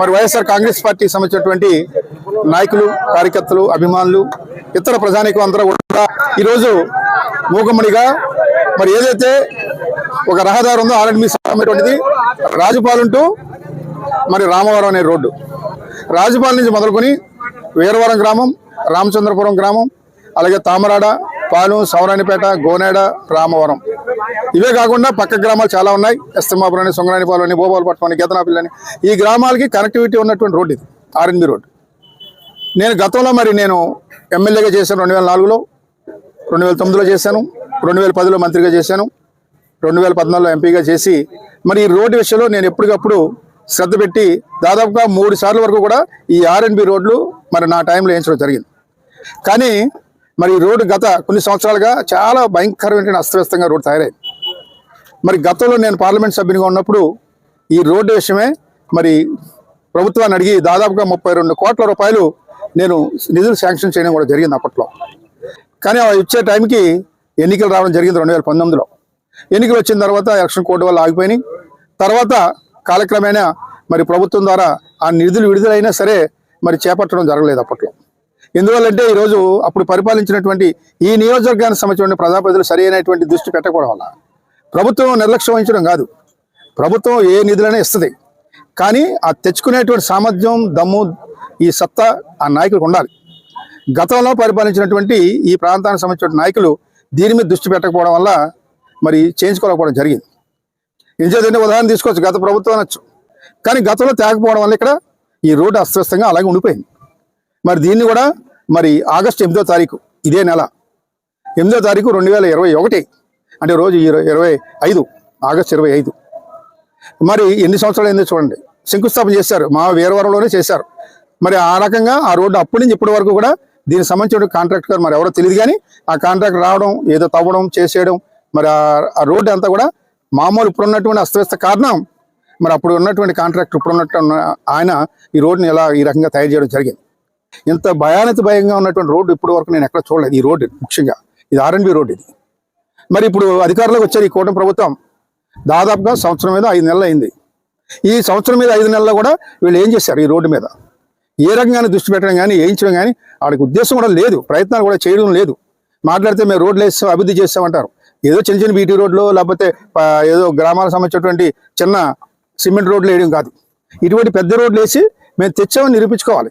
మరి వైఎస్ఆర్ కాంగ్రెస్ పార్టీకి సంబంధించినటువంటి నాయకులు కార్యకర్తలు అభిమానులు ఇతర ప్రజానికం అందరూ కూడా ఈరోజు మూకమ్మడిగా మరి ఏదైతే ఒక రహదారి ఉందో ఆర్ఎండ్బి సంబంధించినటువంటిది రాజుపాల్ంటు మరి రామవరం అనే రోడ్డు. రాజుపాలెం నుంచి మొదలుకొని వీరవరం గ్రామం రామచంద్రపురం గ్రామం అలాగే తామరాడ పాలెం సౌరానిపేట గోనేడ రామవరం. ఇవే కాకుండా పక్క గ్రామాలు చాలా ఉన్నాయి. ఎస్తమాపురం అని సొంగరానిపాలెం అని భూపాలపట్నం అని గెతనాపిల్లి అని ఈ గ్రామాలకి కనెక్టివిటీ ఉన్నటువంటి రోడ్డు ఇది ఆర్ఎన్బి రోడ్. నేను గతంలో మరి నేను ఎమ్మెల్యేగా చేశాను రెండు వేల నాలుగులో రెండు వేల తొమ్మిదిలో చేశాను రెండు వేల పదిలో మంత్రిగా చేశాను రెండు వేల పద్నాలుగులో ఎంపీగా చేసి మరి ఈ రోడ్డు విషయంలో నేను ఎప్పటికప్పుడు శ్రద్ధ పెట్టి దాదాపుగా మూడు సార్లు వరకు కూడా ఈ ఆర్ఎన్బి రోడ్లు మరి నా టైంలో వేయించడం జరిగింది. కానీ మరి ఈ రోడ్డు గత కొన్ని సంవత్సరాలుగా చాలా భయంకరమైన అస్తవ్యస్తంగా రోడ్డు తయారైంది. మరి గతంలో నేను పార్లమెంట్ సభ్యునిగా ఉన్నప్పుడు ఈ రోడ్డు విషయమే మరి ప్రభుత్వాన్ని అడిగి దాదాపుగా ముప్పై రెండు కోట్ల రూపాయలు నేను నిధులు శాంక్షన్ చేయడం కూడా జరిగింది అప్పట్లో. కానీ అవి ఇచ్చే టైంకి ఎన్నికలు రావడం జరిగింది రెండు వేల పంతొమ్మిదిలో. ఎన్నికలు వచ్చిన తర్వాత ఎలక్షన్ కోర్టు వల్ల ఆగిపోయినాయి. తర్వాత కాలక్రమేణా మరి ప్రభుత్వం ద్వారా ఆ నిధులు విడుదలైనా సరే మరి చేపట్టడం జరగలేదు అప్పట్లో. ఎందువల్లంటే ఈరోజు అప్పుడు పరిపాలించినటువంటి ఈ నియోజకవర్గానికి సంబంధించిన ప్రజాప్రతినిధులు సరైనటువంటి దృష్టి పెట్టకపోవడం వల్ల ప్రభుత్వం నిర్లక్ష్యం వహించడం కాదు. ప్రభుత్వం ఏ నిధులైనా ఇస్తుంది. కానీ ఆ తెచ్చుకునేటువంటి సామర్థ్యం దమ్ము ఈ సత్తా ఆ నాయకులకు ఉండాలి. గతంలో పరిపాలించినటువంటి ఈ ప్రాంతానికి సంబంధించిన నాయకులు దీని మీద దృష్టి పెట్టకపోవడం వల్ల మరి చేయించుకోలేకపోవడం జరిగింది. ఇంచేదంటే ఉదాహరణ తీసుకోవచ్చు. గత ప్రభుత్వం అనొచ్చు. కానీ గతంలో తేకపోవడం వల్ల ఇక్కడ ఈ రోడ్డు అస్తవ్యస్తంగా అలాగే ఉండిపోయింది. మరి దీన్ని కూడా మరి ఆగస్టు ఎనిమిదో తారీఖు ఇదే నెల. ఎనిమిదో తారీఖు రెండు వేల ఇరవై ఒకటి అంటే రోజు ఇరవై ఇరవై ఐదు ఆగస్టు ఇరవై ఐదు. మరి ఎన్ని సంవత్సరాలు అయిందో చూడండి. శంకుస్థాపన చేశారు. మా వీరవరంలోనే చేశారు. మరి ఆ రకంగా ఆ రోడ్డు అప్పటి నుంచి ఇప్పటి వరకు కూడా దీనికి సంబంధించిన కాంట్రాక్ట్ గారు మరి ఎవరో తెలియదు కానీ ఆ కాంట్రాక్ట్ రావడం ఏదో తవ్వడం చేసేయడం మరి ఆ- రోడ్డు అంతా కూడా మామూలు ఇప్పుడు ఉన్నటువంటి అస్తవ్యస్త కారణం. మరి అప్పుడు ఉన్నటువంటి కాంట్రాక్టర్ ఇప్పుడు ఉన్నట్టు ఉన్న- ఆయన ఈ రోడ్డుని ఎలా ఈ రకంగా తయారు చేయడం జరిగింది. ఇంత భయానక భయంగా ఉన్నటువంటి రోడ్డు ఇప్పటి వరకు నేను ఎక్కడ చూడలేదు ఈ రోడ్డు ముఖ్యంగా. ఇది ఆర్ఎన్బి రోడ్డు ఇది. మరి ఇప్పుడు అధికారంలోకి వచ్చారు ఈ కూటమి ప్రభుత్వం. దాదాపుగా సంవత్సరం మీద ఐదు నెలలు అయింది. ఈ సంవత్సరం మీద ఐదు నెలల్లో కూడా వీళ్ళు ఏం చేశారు ఈ రోడ్డు మీద? ఏ రకంగానే దృష్టి పెట్టడం కానీ వేయించడం కానీ వాడికి ఉద్దేశం కూడా లేదు. ప్రయత్నాలు కూడా చేయడం లేదు. మాట్లాడితే మేము రోడ్లు వేస్తాం అభివృద్ధి చేస్తామంటారు ఏదో చిన్న చిన్న బీటీ రోడ్లు లేకపోతే ఏదో గ్రామాలకు సంబంధించినటువంటి చిన్న సిమెంట్ రోడ్లు వేయడం కాదు. ఇటువంటి పెద్ద రోడ్లు వేసి మేము తెచ్చామని నిరూపించుకోవాలి.